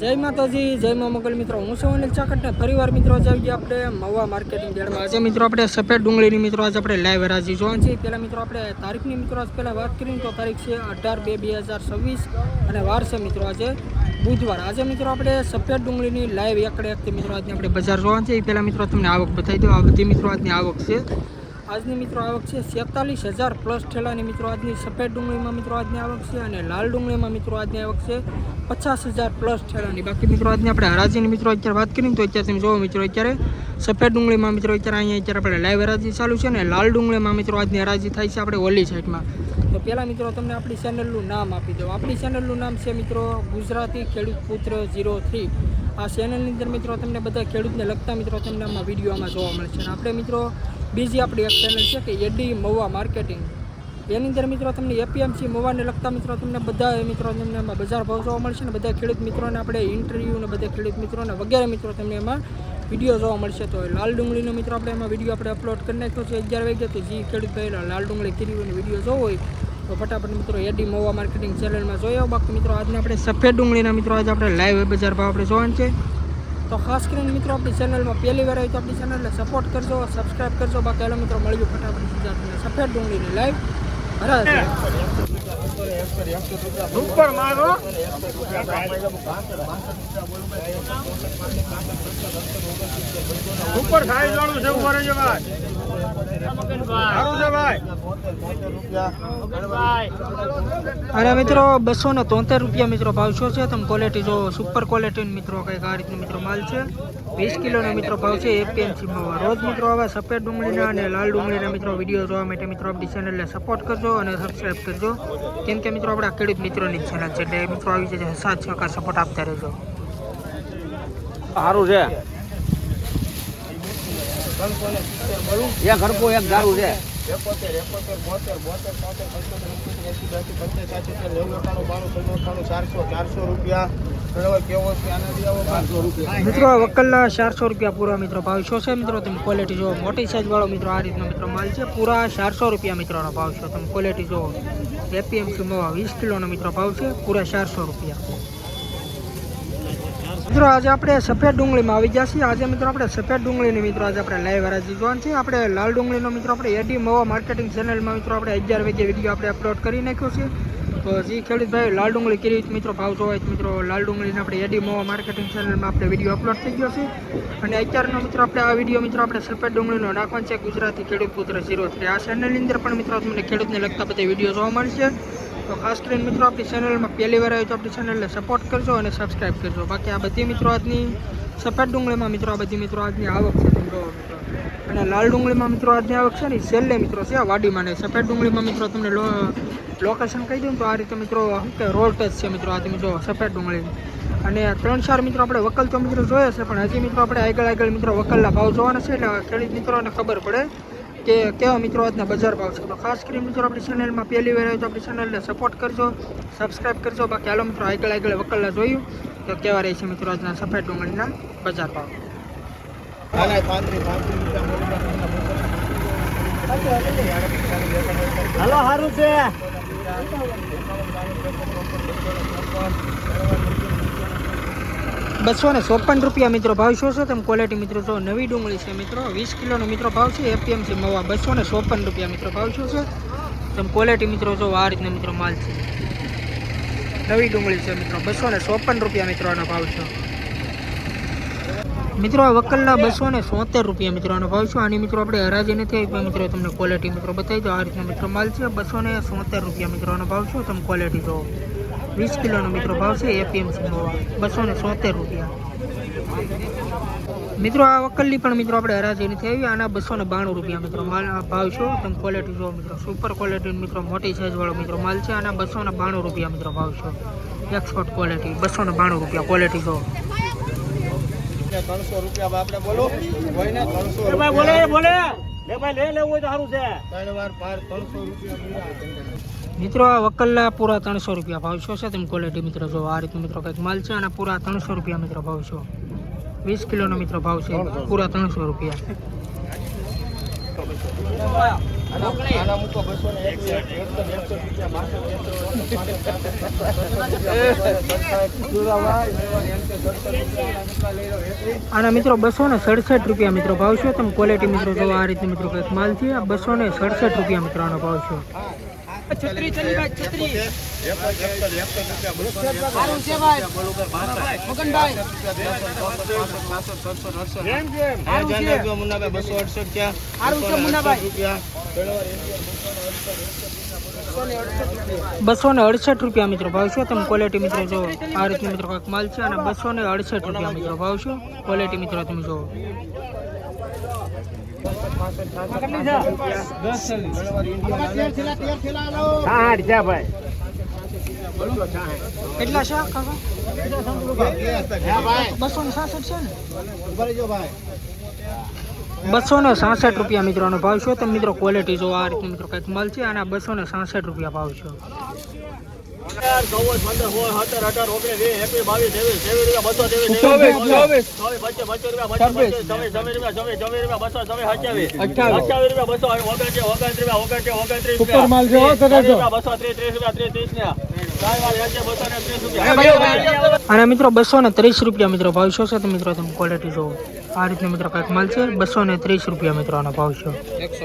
જય માતાજી, જય મા મોગલ મિત્રો. હું છું અનિલ ચાકટ ને ફરીવાર મિત્રો, આજે આવી ગયા આપણે મવા માર્કેટિંગ ગેડમાં આજે મિત્રો આપણે સફેદ ડુંગળીની મિત્રો આજે આપણે લાઈવ હરાજી જોવાની છે. પહેલાં મિત્રો આપણે તારીખની મિત્રો, આજ પહેલાં વાત કરીએ તો તારીખ છે અઢાર બે બે હજાર છવ્વીસ અને વાર છે મિત્રો આજે બુધવાર. આજે મિત્રો આપણે સફેદ ડુંગળીની લાઈવ એકડે એકથી મિત્રો આજની આપણે બજાર જોવાની છે. એ પહેલાં મિત્રો તમને આવક બતાવી દો આ બધી મિત્રો આજની આવક છે. આજની મિત્રો આવક છે સેતાલીસ હજાર પ્લસ ઠેલાની મિત્રો આજની સફેદ ડુંગળીમાં મિત્રો આજની આવક છે અને લાલ ડુંગળીમાં મિત્રો આજની આવક છે પચાસ હજાર પ્લસ ઠેલાની. બાકી મિત્રો આજની આપણે હરાજીની મિત્રો અત્યારે વાત કરીએ તો અત્યારે તમે જોવો મિત્રો અત્યારે સફેદ ડુંગળીમાં મિત્રો અત્યારે અહીંયા અત્યારે આપણે લાઈવ હરાજી ચાલુ છે અને લાલ ડુંગળીમાં મિત્રો આજની હરાજી થાય છે આપણે ઓલી સાઈડમાં તો પહેલાં મિત્રો તમને આપણી ચેનલનું નામ આપી દઉં. આપણી ચેનલનું નામ છે મિત્રો ગુજરાતી ખેડૂત પુત્ર ઝીરો થ્રી આ ચેનલની અંદર મિત્રો તમને બધા ખેડૂતને લગતા મિત્રો તમને આમાં વિડીયોમાં જોવા મળશે. અને આપણે મિત્રો બીજી આપણી એક ચેનલ છે કે એડી મવા માર્કેટિંગ એની અંદર મિત્રો તમને એપીએમસી મવાને લગતા મિત્રો તમને બધા મિત્રો તમને એમાં બજાર ભાવ જોવા મળશે ને બધા ખેડૂત મિત્રોને આપણે ઇન્ટરવ્યૂ ને બધા ખેડૂત મિત્રોને વગેરે મિત્રો તમને એમાં વીડિયો જોવા મળશે. તો લાલ ડુંગળીનો મિત્રો આપણે એમાં વીડિયો આપણે અપલોડ કરી નાખ્યો છે અગિયાર વાગ્યા તો જે ખેડૂત ભાઈ લાલ ડુંગળી કરી વીડિયો જોવો હોય તો ફટાફટ મિત્રો એડી મોવા માર્કેટિંગ ચેનલમાં આવો. બાકી મિત્રો આજના આપણે સફેદ ડુંગળીના મિત્રો આજે આપણે લાઈવ બજાર ભાવ આપણે જોવાનું છે. તો ખાસ કરીને મિત્રો, આપણી ચેનલમાં પહેલી વાર આવી તો આપણી ચેનલને સપોર્ટ કરજો સબસ્ક્રાઇબ કરજો. બાકી મિત્રો મળ્યું ફટાફટ સફેદ ડુંગળીની લાઈવ હરાજ. ઉપર મારો ઉપર ખાઈ જવાનું છે ઉપર છે ભાઈ. અને મિત્રો, બસો ને તોતેર રૂપિયા મિત્રો ભાવ શું છે? તમે ક્વોલિટી જો સુપર ક્વોલિટી મિત્રો કંઈક આ રીતનું મિત્રો માલ છે. વીસ કિલોનો મિત્રો ભાવ છે એપીએમસીમાં રોજ મિત્રો હવે સફેદ ડુંગળીના અને લાલ ડુંગળીના મિત્રો વીડિયો જોવા માટે મિત્રો આપણી ચેનલને સપોર્ટ કરજો અને સબસ્ક્રાઈબ કરજો. કેમ કે મિત્રો આપણા ખેડૂત મિત્રોની ચેનલ છે એટલે મિત્રો આવી જશે સાથ સહકાર સપોર્ટ આપતા રહેજો. સારું છે. એક હરકો એક દારૂ છે. મિત્રો વકલના ચારસો રૂપિયા પૂરા મિત્રો ભાવ શું છે મિત્રો? તમે ક્વોલિટી જુઓ. મોટી સાઈઝ વાળો મિત્રો આ રીતનો મિત્રો માલ છે. પૂરા ચારસો રૂપિયા મિત્રોનો ભાવ છે. તમે ક્વોલિટી જુઓ. એપીએમસી મવા વીસ કિલોનો મિત્રો ભાવ છે. પૂરા ચારસો રૂપિયા. મિત્રો, આજે આપણે સફેદ ડુંગળીમાં આવી ગયા આજે મિત્રો આપણે સફેદ ડુંગળીની મિત્રો આજે આપણે લાઈવ હરાજી જોવાનું છે. આપણે લાલ ડુંગળીનો મિત્રો આપણે એડી મવા માર્કેટિંગ ચેનલમાં મિત્રો આપણે અગિયાર વાગે વીડિયો આપણે અપલોડ કરી નાખ્યો છે. તો જી ખેડૂત ભાઈ લાલ ડુંગળી કરી મિત્રો ભાવ જોવાય તો મિત્રો? લાલ ડુંગળીને આપણે એડી મોવા માર્કેટિંગ ચેનલમાં આપણે વીડિયો અપલોડ થઈ ગયો છે. અને અત્યારનો મિત્રો આપણે આ વીડિયો મિત્રો આપણે સફેદ ડુંગળીનો નાખવાનો છે ગુજરાતી ખેડૂત પુત્ર ઝીરો થ્રી આ ચેનલની અંદર પણ મિત્રો તમને ખેડૂતને લગતા બધા વીડિયો જોવા મળશે. તો ખાસ કરીને મિત્રો આપણી ચેનલમાં પહેલી વાર આવ્યો તો આપણી ચેનલને સપોર્ટ કરજો અને સબસ્ક્રાઈબ કરજો. બાકી આ બધી મિત્રો આજની સફેદ ડુંગળીમાં મિત્રો આ બધી મિત્રો આજની આવક છે મિત્રો. અને લાલ ડુંગળીમાં મિત્રો આજની આવક છે ને છેલ્લે મિત્રો છે વાડીમાં ને. સફેદ ડુંગળીમાં મિત્રો તમને લોકેશન કહી દઉં તો આ રીતે મિત્રો શું કે રોડ ટચ છે મિત્રો આજે મિત્રો જો સફેદ ડુંગળી અને ત્રણ ચાર મિત્રો આપણે વકલ તો મિત્રો જોયા છે પણ હજી મિત્રો આપણે આગળ આગળ મિત્રો વકલના ભાવ જોવાના છે એટલે ખેડૂત મિત્રોને ખબર પડે કે કેવા મિત્રો આજના બજાર ભાવ છે. તો ખાસ કરીને મિત્રો આપણી ચેનલમાં પહેલી વાર આવ્યો તો આપણી ચેનલને સપોર્ટ કરજો સબસ્ક્રાઈબ કરજો. બાકી હાલો મિત્રો આગળ આગળ વકલના જોયું તો કેવા રહે છે મિત્રો આજના સફેદ ડુંગળીના બજાર ભાવ. હાલો સારું છે. બસો ને ચોપન રૂપિયા મિત્રો ભાવ શું છે? તમે ક્વોલિટી મિત્રો જો નવી ડુંગળી છે મિત્રો, વીસ કિલોનો મિત્રો ભાવ છે એપીએમસી મવા બસો ને ચોપન રૂપિયા મિત્રો ભાવ શું છે? તમે ક્વોલિટી મિત્રો જો આ રીતનો મિત્રો માલ છે. નવી ડુંગળી છે મિત્રો બસો ને ચોપન રૂપિયા મિત્રો આનો ભાવ છે. મિત્રો, આ વકલના બસો ને સોતેર રૂપિયા મિત્રો આનો ભાવ છે. આની મિત્રો આપણે હરાજી નથી આવી, પણ મિત્રો તમને ક્વોલિટી મિત્રો બતાવી દો આ રીતનો મિત્રો માલ છે. બસો ને સોતેર રૂપિયા મિત્રો આનો ભાવ છે. તમે ક્વોલિટી જો વીસ કિલોનો મિત્રો ભાવ છે. એપીએમસી મવા બસો ને સોતેર રૂપિયા. મિત્રો, આ વકલની પણ મિત્રો આપણે હરાજી નથી આવી. આના બસો ને બાણું રૂપિયા મિત્રો માલ ભાવ છો. તમે ક્વોલિટી જો મિત્રો. સુપર ક્વોલિટી મિત્રો, મોટી સાઈઝ વાળો મિત્રો માલ છે. આના બસો ને બાણું રૂપિયા મિત્રો ભાવ છો. એક્સપોર્ટ ક્વોલિટી બસો ને બાણું રૂપિયા ક્વોલિટી જો ત્રણસો રૂપિયા આપણે બોલો. હોય ને ત્રણસો રૂપિયા બોલે બોલે. લે ભાઈ લે લેવું હોય તો સારું છે. ત્રણ વાર પાર ત્રણસો રૂપિયા મિત્રો આ વકલના પૂરા ત્રણસો રૂપિયા ભાવ છો છે તમે ક્વોલિટી મિત્રો જો આ રીતનું મિત્રો કંઈક માલ છે અને પૂરા ત્રણસો રૂપિયા મિત્રો ભાવ છો. વીસ કિલોનો મિત્રો ભાવ છે પૂરા ત્રણસો રૂપિયા. આના મિત્રો બસો ને સડસઠ રૂપિયા મિત્રો ભાવ છે. તમે ક્વોલિટી મિત્રો જોવા આ રીતે મિત્રો કંઈક માલ છે આ બસો ને સડસઠ રૂપિયા મિત્રો આનો ભાવ છે. બસો અડસઠ ક્યાં રૂપિયા. બસો ને અડસઠ રૂપિયા મિત્રો ભાવ છે. તમે ક્વોલિટી મિત્રો જો આ રીતે મિત્રો કાંક માલ છે અને બસો ને અડસઠ રૂપિયા મિત્રો ભાવ છે. ક્વોલિટી મિત્રો તમે જો કેટલા છે બસો ને સાસઠ છે ને બસો ને રૂપિયા મિત્રોનો ભાવ છે. તમે મિત્રો ક્વોલિટી જો આ રીતે મિત્રો કંઈક છે અને બસો ને સાસઠ રૂપિયા ભાવ છે. ચૌદ પંદર સોળ સત્તર અઢાર ઓગણીસ વીસ એકવીસ બાવીસ ત્રેવીસ ત્રેવીસ રૂપિયા બસો ત્રેવીસ ચોવીસ ચોવીસ રૂપિયા બસો રૂપિયા છવ્વીસ. છવ્વીસ રૂપિયા બસો છવ્વીસ અઠ્યાવીસ અઠ્યાવીસ રૂપિયા બસો ઓગણત્રીસ ઓગણત્રીસ રૂપિયા ઓગણત્રીસ ઓગણત્રીસ રૂપિયા. ત્રીસ રૂપિયા બસો ત્રીસ ત્રીસ રૂપિયા ત્રીસ ત્રીસ ને અને મિત્રો બસો ને ત્રીસ રૂપિયા મિત્રો ભાવ છે? તો મિત્રો તમે ક્વોલિટી જોવો. આ રીતે મિત્રો કંઈક માલ છે? બસો ને ત્રીસ રૂપિયા મિત્રો આનો ભાવ છે. એકસો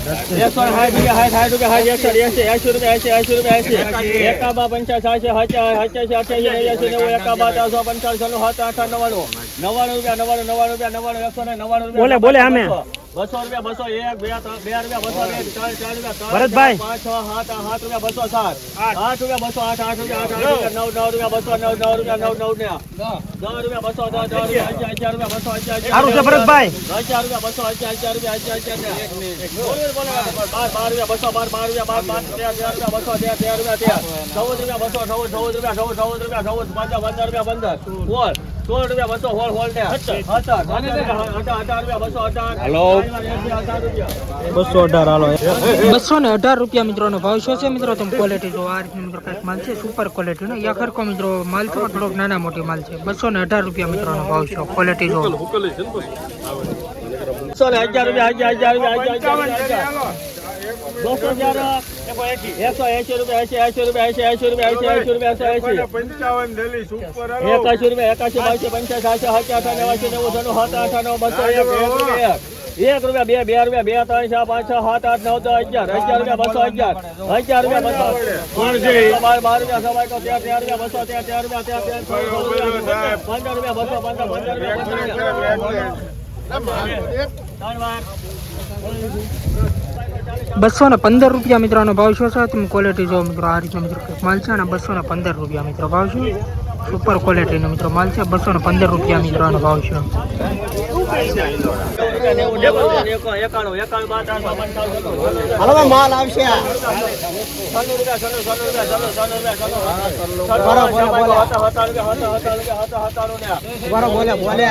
ને સાઠ રૂપિયા સાઠ સાઠ રૂપિયા સાઠ એકસો એસી એસી રૂપિયા એસી એસી રૂપિયા એસી એકાબા પંચાસ સાતસી અઠ્યાસી નેવ્યાસી નેવું એકાબા ચારસો પંચાસ સાત આઠ નવ્વાણું નવ્વાણું રૂપિયા નવ્વાણું નવ્વાણું રૂપિયા નવ્વાણું એકસો ને નવ્વાણું રૂપિયા બોલે બોલે અમે બસો રૂપિયા બસો એક બે ત્રણ બે રૂપિયા બસો બે ચાર રૂપિયા ત્રણ ભરતભાઈ પાંચ છ સાત સાત રૂપિયા બસો સાત આઠ રૂપિયા બસો આઠ આઠ રૂપિયા આઠ આઠ નવ નવ રૂપિયા બસો નવ નવ રૂપિયા નવ નવ ને દસ રૂપિયા બસો દસ દસ રૂપિયા અગિયાર રૂપિયા બસો અગિયાર ભરતભાઈ અગિયાર રૂપિયા બસો અગિયાર અગિયાર રૂપિયા અગિયાર અગિયાર બોલો બોલો બાર બાર રૂપિયા બસો બાર બાર રૂપિયા બાર બાર તેર તેર રૂપિયા બસો તેર તેર રૂપિયા તેર ચૌદ રૂપિયા બસો ચૌદ ચૌદ રૂપિયા ચૌદ ચૌદ રૂપિયા ચૌદ પંદર પંદર રૂપિયા પંદર સોળ રૂપિયા બસો ને અઢાર. રૂપિયા બસો અઢાર. હેલો. બસો બસો ને અઢાર રૂપિયા મિત્રોનો ભાવ શું છે મિત્રો? તમે ક્વોલિટી જો આ રીતની મિત્રો કંઈક માલ છે? સુપર ક્વોલિટીનો યા ખરકો મિત્રો માલ છે થોડોક નાના મોટી માલ છે. બસો ને અઢાર રૂપિયા મિત્રોનો ભાવ છે ક્વોલિટી જો. સો ને અગિયાર રૂપિયા અગિયાર અગિયાર અગિયાર. અગિયાર એકસો એસી રૂપિયા એસી એસી રૂપિયા એસી એસી રૂપિયા એસી એસી રૂપિયા એસી એસી પંચાવન રૂપિયા સાતસી અઠ્યાસી નેવાસી નેવું છન્નું સાત આઠ નવ બસો એક રૂપિયા એક રૂપિયા બે બે રૂપિયા બે ત્રણ ચાર પાંચ છ સાત આઠ નવ દસ અગિયાર અગિયાર રૂપિયા બસો અગિયાર અગિયાર રૂપિયા બસો બાર બાર રૂપિયા સવાય તો ત્યાં ત્યાં રૂપિયા બસો ત્યાં ત્યાં રૂપિયા ત્યાં ત્યાં પંદર રૂપિયા બસો પંદર પંદર રૂપિયા બસો ને પંદર રૂપિયા મિત્રોનો ભાવ છે? તમે ક્વોલિટી જો મિત્રો, આ રીતનો મિત્રો માલ છે અને બસો ને પંદર રૂપિયા મિત્રો ભાવ છે. સુપર ક્વોલિટીનો મિત્રો માલ છે બસો ને પંદર રૂપિયા મિત્રોનો ભાવ છે. પંચાવન માલ આવશે બરો બોલે બોલે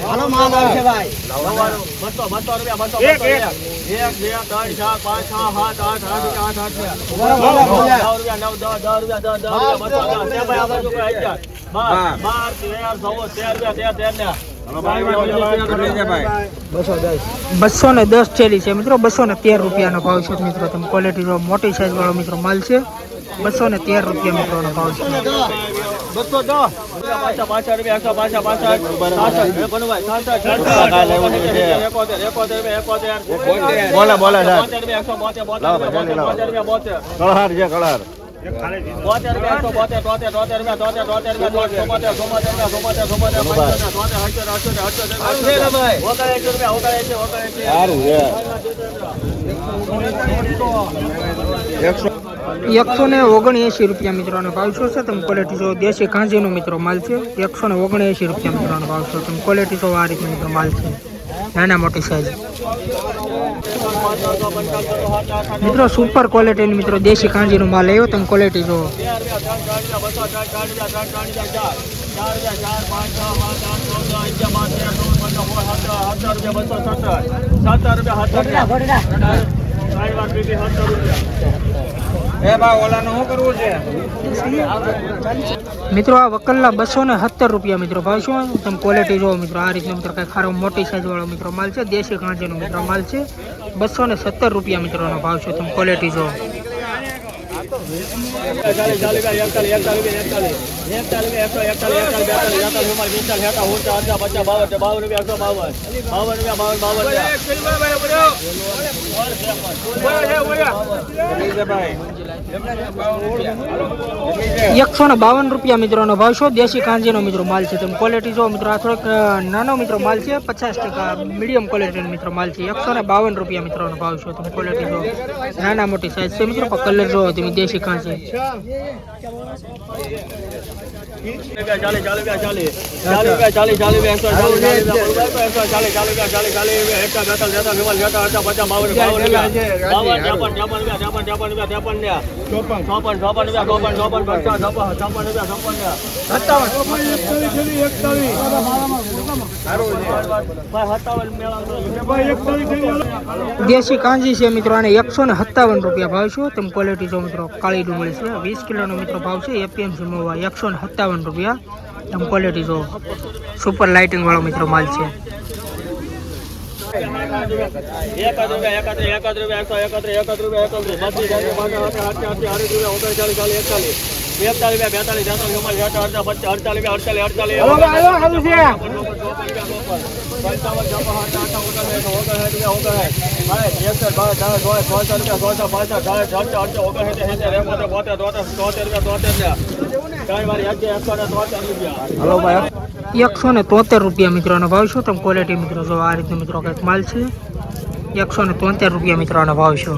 હાલો માલ આવશે ભાઈ બસો બસો રૂપિયા બસો એક એક. બે ત્રણ ચાર પાંચ છ સાત આઠ આઠ આઠ આઠ રૂપિયા બોલે બોલે દસ રૂપિયા નવ દસ દસ રૂપિયા દસ દસ રૂપિયા બસો દસ. તે ભાઈ આ બાજુ કોઈ અગિયાર બાર બાર તેર ચૌદ તેર રૂપિયા તેર તેર ને. બસો ને દસ ચેલી છે મિત્રો. બસો ને તેર રૂપિયાનો ભાવ છે મિત્રો. તમે ક્વોલિટી મોટી સાઈઝ વાળો મિત્રો માલ છે. બસો ને તેર રૂપિયા મિત્રોનો ભાવ છે બસો દસ પાછા પાછા. રૂપિયા એકસો પાછા પાછા બોલે બોલે રૂપિયા બોતેર રૂપિયા બોતેર કળહાર છે કળહાર બોતેર રૂપિયા એકસો બોતેર તોતેર તોતેર રૂપિયા તોતેર તોતેર રૂપિયા રૂપિયા પંચોતેર રૂપિયા સારું છે. એકસો એકસો ને ઓગણએંસી રૂપિયા મિત્રોનો ભાવ શું છે? તમે ક્વોલિટી જો દેશી કાંજીનો મિત્રો માલ છે. એકસો ને ઓગણએંસી રૂપિયા મિત્રોનો ભાવ છે. તમે ક્વોલિટી જો આ રીતનો મિત્રો માલ છે. નાના મોટી સાઈઝ મિત્રો સુપર ક્વોલિટીની મિત્રો, દેશી કાંજીનો માલ આવ્યો, તમે ક્વોલિટી જો ત્રણ રૂપિયા પીધી સત્તર રૂપિયા એ બા ઓલાનું શું કરવું છે? મિત્રો આ વકલના બસો ને સત્તર રૂપિયા મિત્રો ભાવ શું તમે ક્વોલિટી જોવો મિત્રો આ રીતનો મિત્રો કઈ ખારો મોટી સાઈઝ વાળો મિત્રો માલ છે દેશી કાંચીનો મિત્રો માલ છે. બસો ને સત્તર રૂપિયા મિત્રોનો ભાવ છે તમે ક્વોલિટી જોવો ચાલીસ એકસો ને બાવન રૂપિયા મિત્રોનો ભાવ શું દેશી કાંજીનો મિત્રો માલ છે. તમે ક્વોલિટી જો મિત્રો આ થોડોક નાનો મિત્રો માલ છે. પચાસ ટકા મીડિયમ ક્વોલિટીનો મિત્રો માલ છે. એકસો ને બાવન રૂપિયા મિત્રોનો ભાવ છે. તમે ક્વોલિટી જો નાના મોટી સાઇઝ છે. મિત્રો કલર જો તમે દેશી કાંજી દેશી કાંજી છે મિત્રો, આને એકસો ને સત્તાવન રૂપિયા ભાવ છે. તમે ક્વોલિટી જો મિત્રો કાળી ડુંગળી છે, વીસ કિલોનો મિત્રો ભાવ છે એપીએમસી મોવા એકસો ને સત્તાવન રૂપિયા તમે ક્વોલિટી જો સુપર લાઇટિંગ વાળો મિત્રો માલ છે રૂપિયા એકાદ ભાઈ. એકસો ને તોતેર રૂપિયા મિત્રોનો ભાવ છે. તમે ક્વોલિટી મિત્રો જો આ રીતનો મિત્રો કંઈક માલ છે. એકસો ને તોતેર રૂપિયા મિત્રોનો ભાવ છે.